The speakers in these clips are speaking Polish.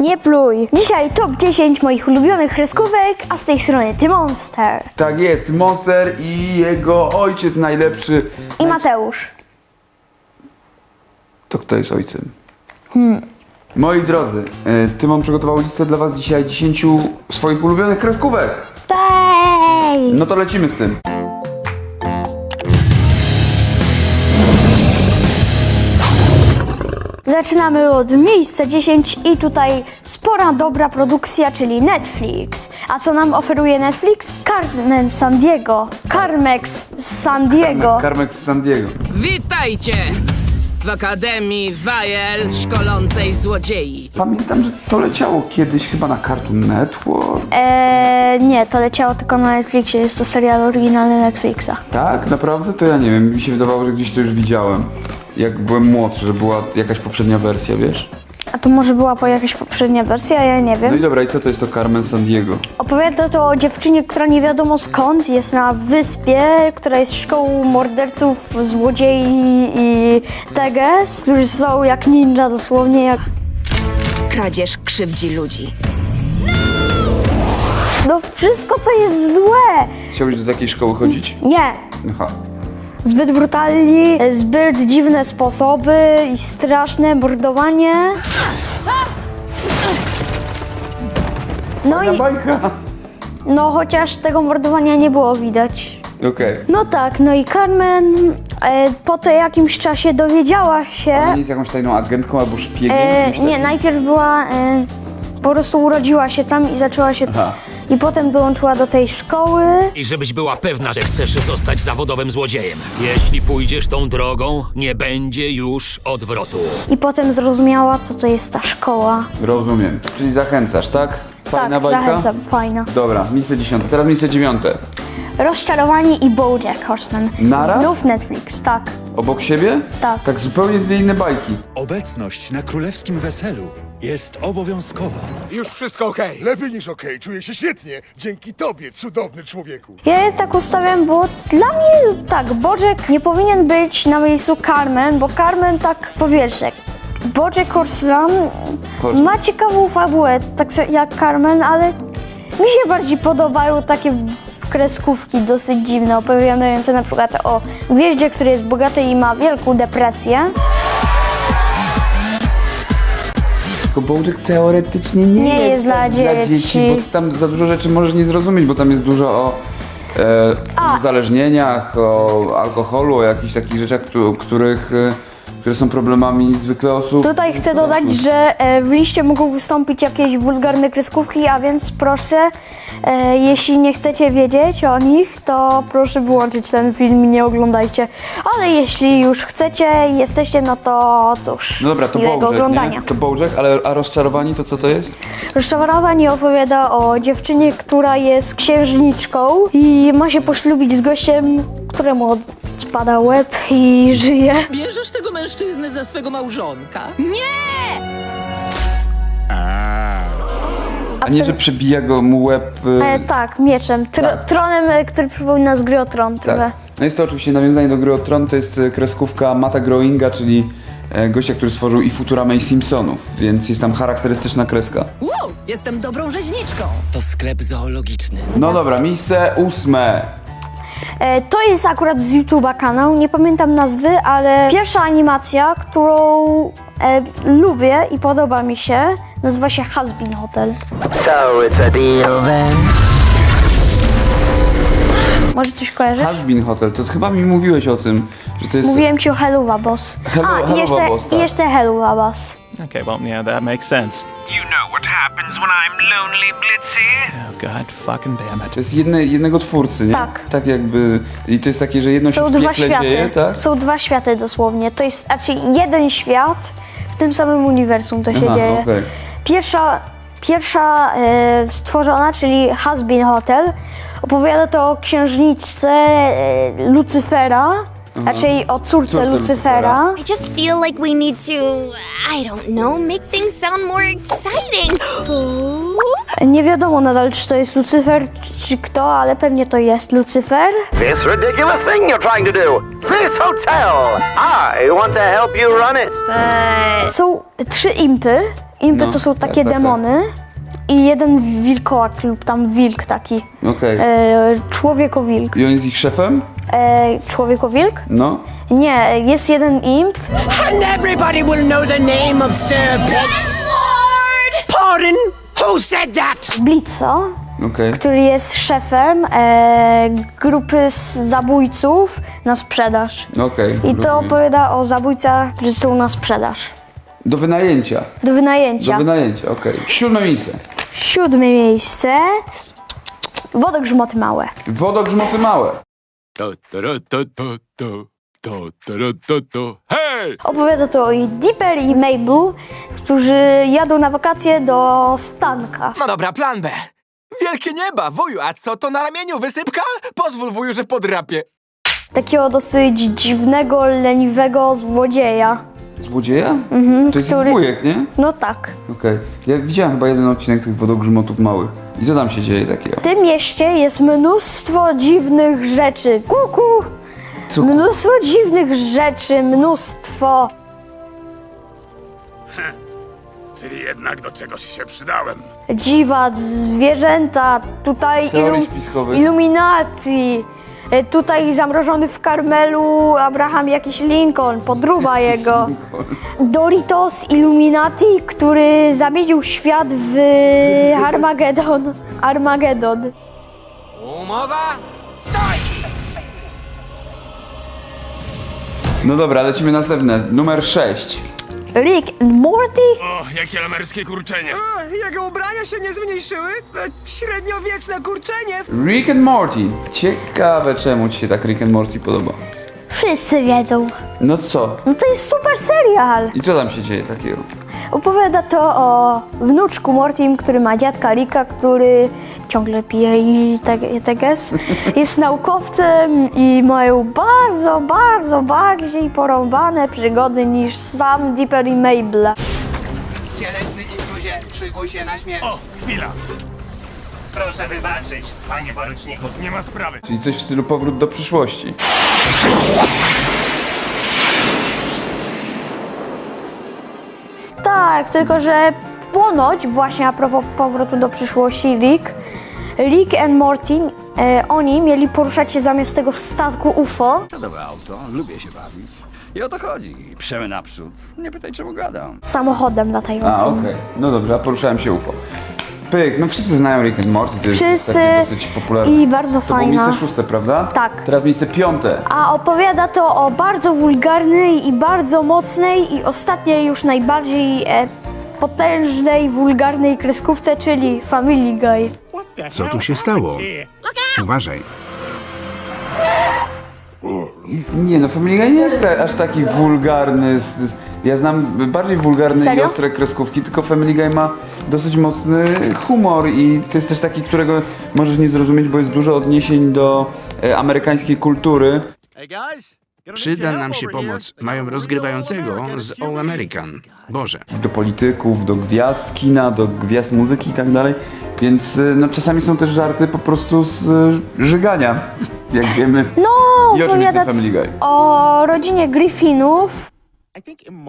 Nie pluj. Dzisiaj top 10 moich ulubionych kreskówek, a z tej strony Ty Monster Tak jest, Monster i jego ojciec najlepszy. i Mateusz. To kto jest ojcem? Moi drodzy, e, Tymon przygotował listę dla was dzisiaj 10 swoich ulubionych kreskówek. Tej! No to lecimy z tym. Zaczynamy od miejsca 10 i tutaj spora dobra produkcja, czyli Netflix. A co nam oferuje Netflix? Carmen San Diego. Carmex z San Diego. Karmek z San Diego. Witajcie w Akademii Wajel Szkolącej Złodziei. Pamiętam, że to leciało kiedyś chyba na Cartoon Network. Eee, nie, to leciało tylko na Netflixie, jest to serial oryginalny Netflixa. Tak, naprawdę? To ja nie wiem. Mi się wydawało, że gdzieś to już widziałem. Jak byłem młodszy, że była jakaś poprzednia wersja, wiesz? A to może była po jakaś poprzednia wersja, ja nie No wiem. i dobra, i co to jest to Carmen San Diego? Opowiada to o dziewczynie, która nie wiadomo skąd jest na wyspie, która jest szkołą morderców, złodziei i teges, którzy są jak ninja dosłownie, jak... Kradzież krzywdzi ludzi. No wszystko, co jest złe! Chciałbyś do takiej szkoły chodzić? Nie! Aha. Zbyt brutalni, zbyt dziwne sposoby i straszne mordowanie. No i, bajka! no chociaż tego mordowania nie było widać. Okej. No tak, no i Carmen e, po to jakimś czasie dowiedziała się. Ona nie jest jakąś tajną agentką albo szpiegiem? E, kimś nie, takim? najpierw była. E, po prostu urodziła się tam i zaczęła się. Aha. I potem dołączyła do tej szkoły. I żebyś była pewna, że chcesz zostać zawodowym złodziejem. Jeśli pójdziesz tą drogą, nie będzie już odwrotu. I potem zrozumiała, co to jest ta szkoła. Rozumiem. Czyli zachęcasz, tak? Fajna tak, bajka? zachęcam, fajna. Dobra, miejsce dziesiąte. Teraz miejsce dziewiąte. Rozczarowani i Bojack Horseman. Naraz? Znów Netflix, tak. Obok siebie? Tak. Tak zupełnie dwie inne bajki. Obecność na królewskim weselu jest obowiązkowa. Już wszystko okej. Lepiej niż okej, czuję się świetnie. Dzięki tobie, cudowny człowieku. Ja je tak ustawiam, bo dla mnie tak, Bojack nie powinien być na miejscu Carmen, bo Carmen tak, po pierwsze, Bojack Horseman Horseman. ma ciekawą fabułę, tak se- jak Carmen, ale mi się bardziej podobają takie kreskówki dosyć dziwne, opowiadające na przykład o gwieździe, który jest bogaty i ma wielką depresję. Tylko Bojack teoretycznie nie, Nie jest dla dzieci. bo tam za dużo rzeczy możesz nie zrozumieć, bo tam jest dużo o e, A. uzależnieniach, o alkoholu, o jakichś takich rzeczach, któ- których, e, które są problemami zwykle osób. Tutaj chcę dodać, że e, w liście mogą wystąpić jakieś wulgarne kreskówki, a więc proszę, e, jeśli nie chcecie wiedzieć o nich, to proszę wyłączyć ten film i nie oglądajcie. Ale jeśli już chcecie i jesteście, no to cóż, No dobra, to miłego Bojack, oglądania. nie? To Bojack, ale a rozczarowani to co to jest? Rozczarowanie opowiada o dziewczynie, która jest księżniczką i ma się poślubić z gościem, któremu spada łeb i żyje. Bierzesz tego mężczyznę za swego małżonka? Nie! A nie, że przebija go mu łeb... e, E, tak, mieczem, tr- Tak. tronem, e, który przypomina z gry o tron trochę. Tak. No jest to oczywiście nawiązanie do gry o Tron, to jest e, kreskówka Mata Growinga, czyli e, gościa, który stworzył i Futurama i Simpsonów, więc jest tam charakterystyczna kreska. Wow, jestem dobrą rzeźniczką. To sklep zoologiczny. No dobra, miejsce ósme. E, To jest akurat z YouTube'a kanał, nie pamiętam nazwy, ale pierwsza animacja, którą e, lubię i podoba mi się, nazywa się Hasbin Hotel. So it's a deal then. Może coś kojarzysz? Hasbin Hotel, to chyba mi mówiłeś o tym, że to jest... Mówiłem ci o Helluva Boss. Hello- A, Helluva i jeszcze, Boss, tak. i jeszcze Helluva Boss. Okay, well, yeah, that makes sense. You know what happens when I'm lonely, Blitzy? Oh, god fucking damn it. To jest jedne, jednego twórcy, nie? Tak. Tak jakby... I to jest takie, że jedno się Są w dwa piekle światy. dzieje, tak? Są dwa światy dosłownie. To jest znaczy jeden świat w tym samym uniwersum to się Aha, dzieje. okej. Pierwsza, pierwsza e, stworzona, czyli Hasbin Hotel, opowiada to o księżniczce e, Lucyfera, raczej o córce, Córce Lucyfera. I just feel like we need to, I don't know, make things sound more exciting. Nie wiadomo nadal, czy to jest Lucyfer, czy kto, ale pewnie to jest Lucyfer. This ridiculous thing you're trying to do. This hotel. I want to help you run it. But Są trzy impy Impy No, to są tak, takie tak, tak. demony i jeden wilkołak lub tam wilk taki. Okej. E, człowiekowilk. I on jest ich szefem? E, człowiekowilk? No. Nie, jest jeden imp. And everybody will know the name of Sir Pardon? Who said that? Blitzo, Okej. który jest szefem e, grupy z zabójców na sprzedaż. Okej. I to rozumiem. opowiada o zabójcach, którzy są na sprzedaż. Do wynajęcia. Do Do wynajęcia. wynajęcia, okej. Siódme miejsce. Siódme miejsce. Wodogrzmoty małe. Wodogrzmoty małe. Hej! Opowiada to o Dipper i Mabel, którzy jadą na wakacje do Stanka. No dobra, plan B. Wielkie nieba, wuju, a co to na ramieniu? Wysypka? Pozwól, wuju, że podrapię. Takiego dosyć dziwnego, leniwego złodzieja. Złodzieja? Mhm, to jest który- wujek, nie? No tak. Okej. Ja widziałem chyba jeden odcinek tych wodogrzmotów małych. I co tam się dzieje takiego? W tym mieście jest mnóstwo dziwnych rzeczy. Kuku! Co? Mnóstwo dziwnych rzeczy, mnóstwo. Czyli jednak do czegoś się przydałem. Dziwat, zwierzęta, tutaj Teorii ilum, spiskowych. Illuminati. E, Tutaj zamrożony w Karmelu Abraham jakiś Lincoln, podruba jego. Doritos Illuminati, który zamienił świat w Armageddon. Armageddon. Umowa? No dobra, lecimy następne. Numer 6. Rick and Morty? O, jakie lamerskie kurczenie. Jego ubrania się nie zmniejszyły? E, Średniowieczne kurczenie. Rick and Morty. Ciekawe czemu ci się tak Rick and Morty podoba. Wszyscy wiedzą. No co? No to jest super serial. I co tam się dzieje takiego? Opowiada to o wnuczku Mortim, który ma dziadka Ricka, który ciągle pije i tak, tak jest. Jest naukowcem i mają bardzo, bardzo bardziej porąbane przygody niż sam Dipper i Mabel. Cielesny intruzie, szykuj się na śmierć. O, chwila. Proszę wybaczyć, panie poruczniku. Nie ma sprawy. Czyli coś w stylu powrót do przyszłości. Tak, tylko że ponoć właśnie a propos powrotu do przyszłości Rick, Rick and Morty, e, oni mieli poruszać się zamiast tego statku UFO Dobre auto, lubię się bawić. I o to chodzi. Przemy naprzód. Nie pytaj, czemu gadam. samochodem latającym. A, okej. No dobrze, a poruszałem się UFO. Pyk, no wszyscy znają Rick and Morty, to jest Wszyscy takie dosyć popularne. i bardzo To było fajna. miejsce szóste, prawda? Tak. Teraz miejsce piąte. A opowiada to o bardzo wulgarnej i bardzo mocnej i ostatniej już najbardziej e, potężnej, wulgarnej kreskówce, czyli Family Guy. Co tu się stało? Uważaj. Nie no, Family Guy nie jest ta, aż taki wulgarny. s- Ja znam bardziej wulgarne Serio? i ostre kreskówki, tylko Family Guy ma dosyć mocny humor i to jest też taki, którego możesz nie zrozumieć, bo jest dużo odniesień do e, amerykańskiej kultury. Przyda nam się pomoc. Mają rozgrywającego z All American. Boże. do polityków, do gwiazd kina, do gwiazd muzyki i tak dalej. Więc y, no, czasami są też żarty po prostu z y, żygania, jak wiemy. No, I o czym jest opowiada ten Family Guy? o rodzinie Griffinów.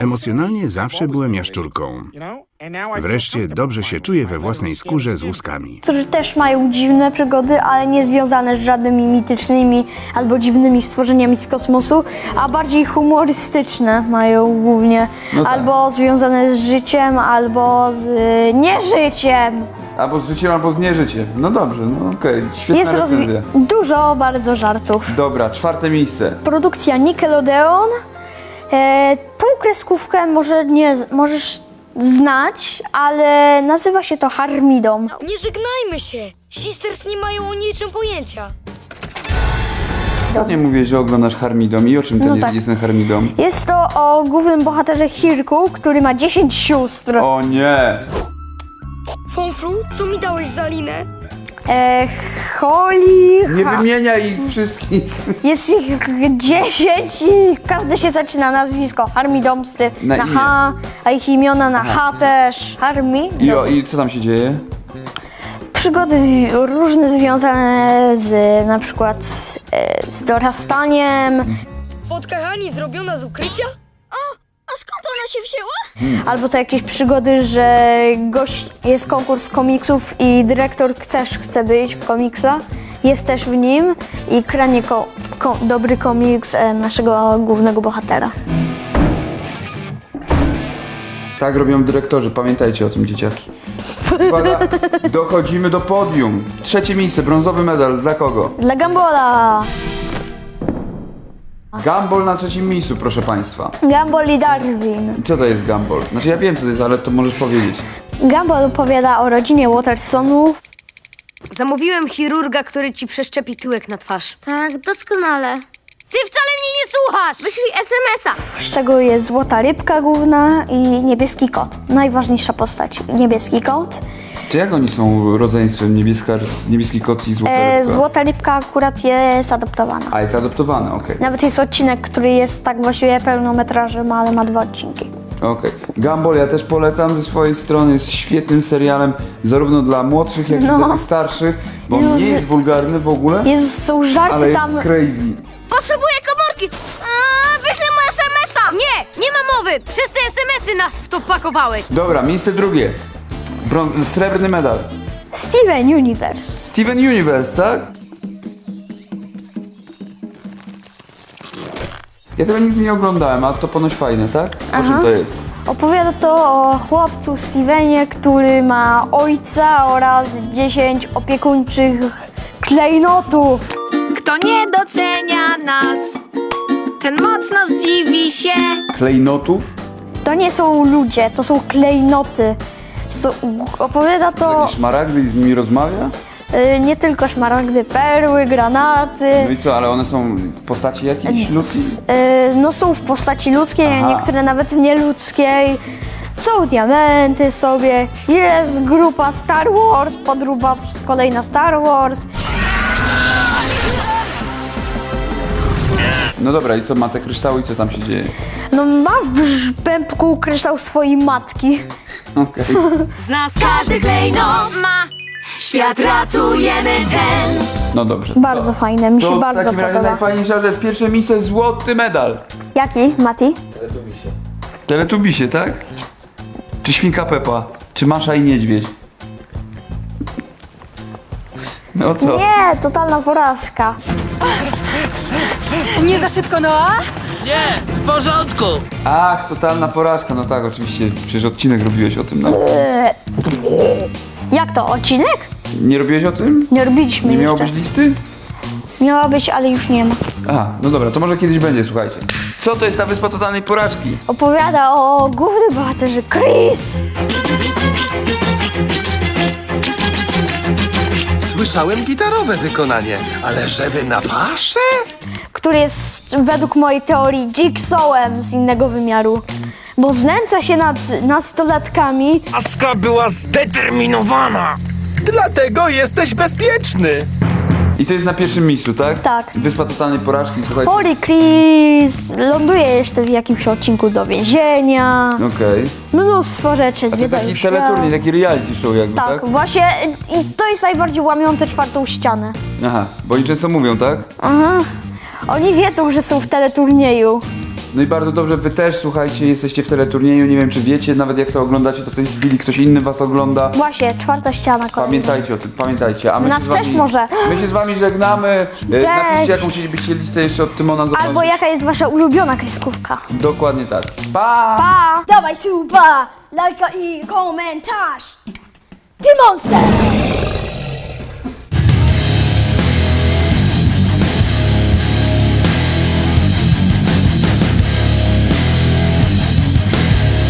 Emocjonalnie zawsze byłem jaszczurką. Wreszcie dobrze się czuję we własnej skórze z łuskami. którzy też mają dziwne przygody, ale nie związane z żadnymi mitycznymi albo dziwnymi stworzeniami z kosmosu, a bardziej humorystyczne mają głównie. No tak. Albo związane z życiem, albo z y, nieżyciem. Albo z życiem, albo z nieżyciem. No dobrze, no okej, świetna Jest rozwi- recenzja. dużo bardzo żartów. Dobra, czwarte miejsce. Produkcja Nickelodeon. E, tą kreskówkę może nie możesz znać, ale nazywa się to Harmidom. Nie żegnajmy się. Sisters nie mają o niczym pojęcia. Ostatnio mówię, że oglądasz Harmidom i o czym ten No jest, tak. jest ten Harmidom? Jest to o głównym bohaterze Hirku, który ma 10 sióstr. O nie! Fonfru, co mi dałeś za linę? E, Holly. Nie Ha- wymieniaj ich wszystkich. Jest ich 10 i każdy się zaczyna nazwisko. Harmidomsty Na na, imię. H, a ich imiona na H też. Harmi. I, o, I co tam się dzieje? Przygody z, różne związane z na przykład e, z dorastaniem. Fotka Hani zrobiona z ukrycia? A skąd ona się wzięła? Albo to jakieś przygody, że gość, jest konkurs komiksów i dyrektor też chce być w komiksa. Jest też w nim i kranie ko, ko, dobry komiks e, naszego głównego bohatera. Tak robią dyrektorzy, pamiętajcie o tym dzieciaki. Uwaga, dochodzimy do podium. Trzecie miejsce, brązowy medal. Dla kogo? Dla Gambola! Gumball na trzecim miejscu, proszę Państwa. Gumball i Darwin. Co to jest Gumball? Znaczy ja wiem co to jest, ale to możesz powiedzieć. Gumball opowiada o rodzinie Watersonów. Zamówiłem chirurga, który ci przeszczepi tyłek na twarz. Tak, doskonale. Ty wcale mnie nie słuchasz! Wyślij SMS-a! z czego jest złota rybka główna i niebieski kot. Najważniejsza postać. Niebieski kot. Czy jak oni są rodzeństwem niebieska, niebieski kot i złota E, rybka? złota rybka akurat jest adoptowana. A, jest adoptowane, okej. Nawet jest odcinek, który jest tak właściwie pełnometrażem, ale ma dwa odcinki. Okej. Gumball ja też polecam ze swojej strony, jest świetnym serialem zarówno dla młodszych, jak i No. dla tych starszych, bo on Jezu. nie jest wulgarny w ogóle, Jest, są żarty ale jest tam. crazy. Potrzebuję komórki! Eee, wyślij mu SMS-a! Nie, nie ma mowy! Przez te SMS-y nas w to wpakowałeś! Dobra, miejsce drugie. Brą- srebrny medal. Steven Universe. Steven Universe, tak? Ja tego nigdy nie oglądałem, a to ponoć fajne, tak? O czym to jest? Opowiada to o chłopcu Stevenie, który ma ojca oraz 10 opiekuńczych klejnotów. Kto nie docenia nas, ten mocno zdziwi się. Klejnotów? To nie są ludzie, to są klejnoty. So, opowiada to Jakieś szmaragdy i z nimi rozmawia? y, nie tylko szmaragdy, perły, granaty. No i co, ale one są w postaci jakiejś ludzkiej? S- y, no są w postaci ludzkiej, a Aha. niektóre nawet nieludzkiej. Są diamenty sobie, jest grupa Star Wars, podróba kolejna Star Wars. No dobra, i co, ma te kryształy i co tam się dzieje? No ma w pępku kryształ swojej matki. Okej. Z nas każdy klejnot ma. Świat ratujemy ten. No dobrze. Bardzo fajne, mi się To w bardzo takim razie podoba. najfajniejsza rzecz, pierwsze miejsce złoty medal. Jaki, Mati? Teletubisie, tak? Czy świnka Pepa? Czy Masza i Niedźwiedź? No co? Nie, totalna porażka. Nie za szybko, Noah? Ach, totalna porażka, no tak, oczywiście, przecież odcinek robiłeś o tym, no. Jak to, odcinek? Nie robiłeś o tym? Nie robiliśmy Nie jeszcze. miało być listy? Miała być, ale już nie ma. A, no dobra, to może kiedyś będzie, słuchajcie. Co to jest ta wyspa totalnej porażki? Opowiada o głównym bohaterze Chris. Słyszałem gitarowe wykonanie, ale żeby na paszę? Który jest według mojej teorii Jigsawem z innego wymiaru. Bo znęca się nad nastolatkami, Aska była zdeterminowana. Dlatego jesteś bezpieczny. I to jest na pierwszym miejscu, tak? Tak. Wyspa totalnej porażki, słuchajcie. Holy Chris ląduje jeszcze w jakimś odcinku do więzienia, Okej. mnóstwo rzeczy A to jest zwiedzają taki świat. teleturniej, taki reality show jakby, tak? Tak, właśnie i to jest najbardziej łamiące czwartą ścianę. Aha, bo oni często mówią, tak? Aha. Oni wiedzą, że są w teleturnieju. No i bardzo dobrze, wy też, słuchajcie, jesteście w teleturnieju, nie wiem czy wiecie, nawet jak to oglądacie, to w tej chwili ktoś inny was ogląda. Właśnie, czwarta ściana kolejna. Pamiętajcie o tym, pamiętajcie. A my Nas się z wami, też może. My się z wami żegnamy. E, Cześć. Napiszcie jaką chcielibyście listę jeszcze od Tymona zobaczyć. Albo jaka jest wasza ulubiona kreskówka. Dokładnie tak. Pa! Pa! Dawaj suba, lajka i komentarz. Ty monster!